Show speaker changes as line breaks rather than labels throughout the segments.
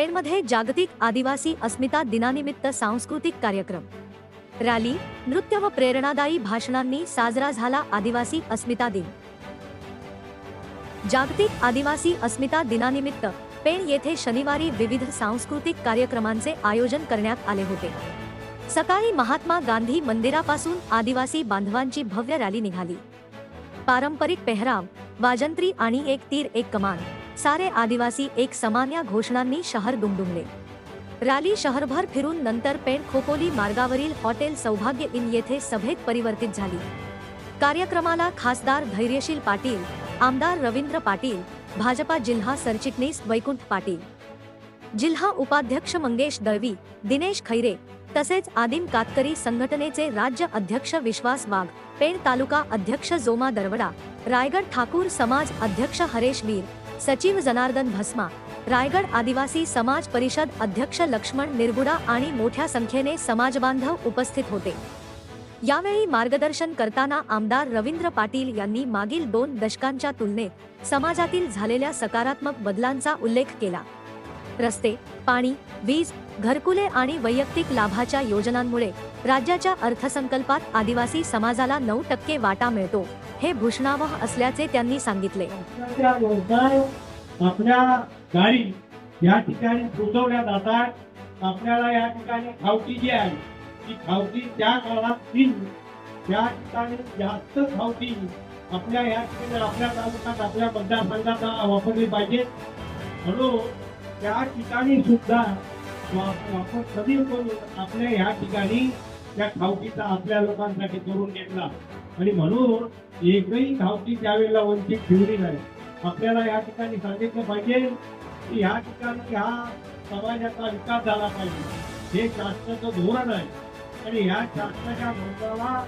पेणमध्ये जागतिक आदिवासी अस्मिता दिनानिमित्त सांस्कृतिक कार्यक्रम रॅली नृत्य व प्रेरणादायी भाषणांनी साजरा झाला आदिवासी अस्मिता दिन जागतिक आदिवासी अस्मिता दिनानिमित्त पेण येथे शनिवारी विविध सांस्कृतिक कार्यक्रमांचे आयोजन करण्यात आले होते सकाळी महात्मा गांधी मंदिरापासून आदिवासी बांधवांची भव्य रॅली निघाली पारंपरिक पेहराव वाजंत्री आणि एक तीर एक कमान सारे आदिवासी एक समान या घोषणांनी शहर दुमडुमले रॅली शहरभर फिरून नंतर पेण खोपोली मार्गावरील हॉटेल सौभाग्य इन येथे सभेत परिवर्तित झाली कार्यक्रमाला खासदार धैर्यशील पाटील आमदार रवींद्र पाटील भाजपा जिल्हा सरचिटणीस वैकुंठ पाटील जिल्हा उपाध्यक्ष मंगेश दळवी दिनेश खैरे तसेच आदिम कातकरी संघटनेचे राज्य अध्यक्ष विश्वास वाघ पेण तालुका अध्यक्ष जोमा दरवडा रायगड ठाकूर समाज अध्यक्ष हरेश वीर सचिव जनार्दन भस्मा रायगड आदिवासी समाज परिषद अध्यक्ष लक्ष्मण निर्गुडा आणि मोठ्या संख्येने समाजबांधव उपस्थित होते यावेळी मार्गदर्शन करताना आमदार रवींद्र पाटील यांनी मागील दोन दशकांच्या तुलनेत समाजातील झालेल्या सकारात्मक बदलांचा उल्लेख केला रस्ते पाणी वीज घरकुले आणि वैयक्तिक लाभाच्या योजनांमुळे राज्याच्या अर्थसंकल्पात आदिवासी समाजाला नऊ टक्के वाटा मिळतो हे भूषणावह असल्याचे त्यांनी सांगितले
आपल्या गाडी या ठिकाणी पोचवल्या जातात आपल्याला या ठिकाणी खावटी जी आहे ती खावटी त्या काळात या ठिकाणी जास्त खावटी आपल्या या ठिकाणी आपल्या तालुक्यात आपल्या मतदारसंघात वापरली पाहिजे म्हणून त्या ठिकाणी सुद्धा आपण कधी करून आपल्या या ठिकाणी त्या खावटीचा आपल्या लोकांसाठी करून घेतला आणि म्हणून एकही धावती त्यावेळेला वंचित ठेवली नाही आपल्याला या ठिकाणी सांगितलं पाहिजे की या ठिकाणी हा समाजाचा विकास झाला पाहिजे हे शासनाचं धोरण आहे आणि ह्या शासनाच्या धोरणाला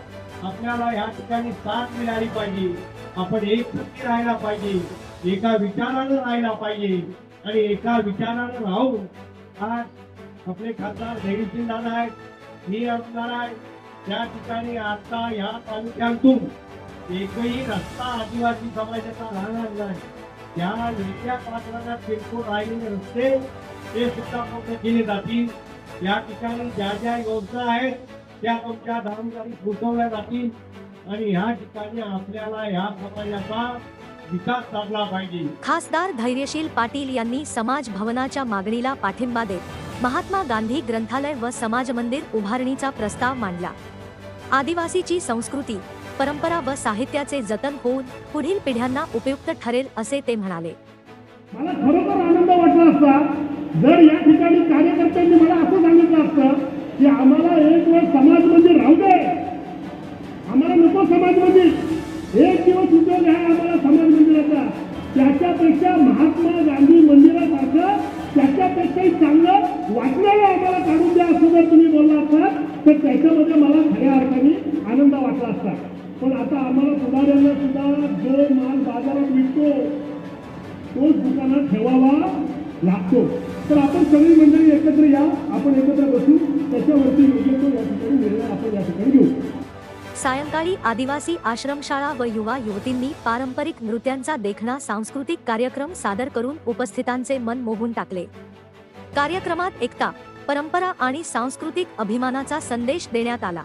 आपल्याला या ठिकाणी साथ मिळाली पाहिजे आपण एक राहायला पाहिजे एका विचारानं राहायला पाहिजे आणि एका विचारानं राहून आज आपले खासदार जयसिंग दादा आहेत मी आमदार आहेत त्या ठिकाणी आता या तालुक्यातून एकही रस्ता आदिवासी समाजाचा राहणार नाही त्या नेत्या पात्राच्या किरकोळ राहिलेले रस्ते ते सुद्धा पूर्ण केले जातील या ठिकाणी ज्या ज्या योजना आहेत त्या तुमच्या धर्मकारी पोचवल्या जातील आणि ह्या ठिकाणी आपल्याला या समाजाचा
खासदार धैर्यशील पाटील यांनी समाज भवनाच्या मागणीला पाठिंबा देत महात्मा गांधी ग्रंथालय व समाज मंदिर उभारणीचा प्रस्ताव मांडला आदिवासीची संस्कृती परंपरा व साहित्याचे जतन होऊन पुढील पिढ्यांना उपयुक्त ठरेल असे ते म्हणाले
मला खरोखर आनंद वाटला असता जर या ठिकाणी कार्यकर्त्यांनी मला असं सांगितलं असतं की आम्हाला एक वेळ समाज मंदिर राहू दे आम्हाला नको समाज मंदिर एक दिवस उद्योग आहे आम्हाला समाज मंदिराचा त्याच्यापेक्षा महात्मा गांधी मंदिरासारखं त्याच्यापेक्षाही चांगलं वाटलेलं आम्हाला काढून द्या असं जर तुम्ही बोलला असतात तर त्याच्यामध्ये मला खऱ्या अर्थाने आनंद वाटला असता पण आता आम्हाला पुढाऱ्यांना सुद्धा जो माल बाजारात मिळतो तोच दुकानात ठेवावा लागतो तर आपण सगळी मंडळी एकत्र या आपण एकत्र बसू त्याच्यावरती योग्य तो या ठिकाणी निर्णय आपण या ठिकाणी घेऊ
सायंकाळी आदिवासी आश्रमशाळा व युवा युवतींनी पारंपरिक नृत्यांचा देखणा सांस्कृतिक कार्यक्रम सादर करून उपस्थितांचे मन मोहून टाकले कार्यक्रमात एकता परंपरा आणि सांस्कृतिक अभिमानाचा संदेश देण्यात आला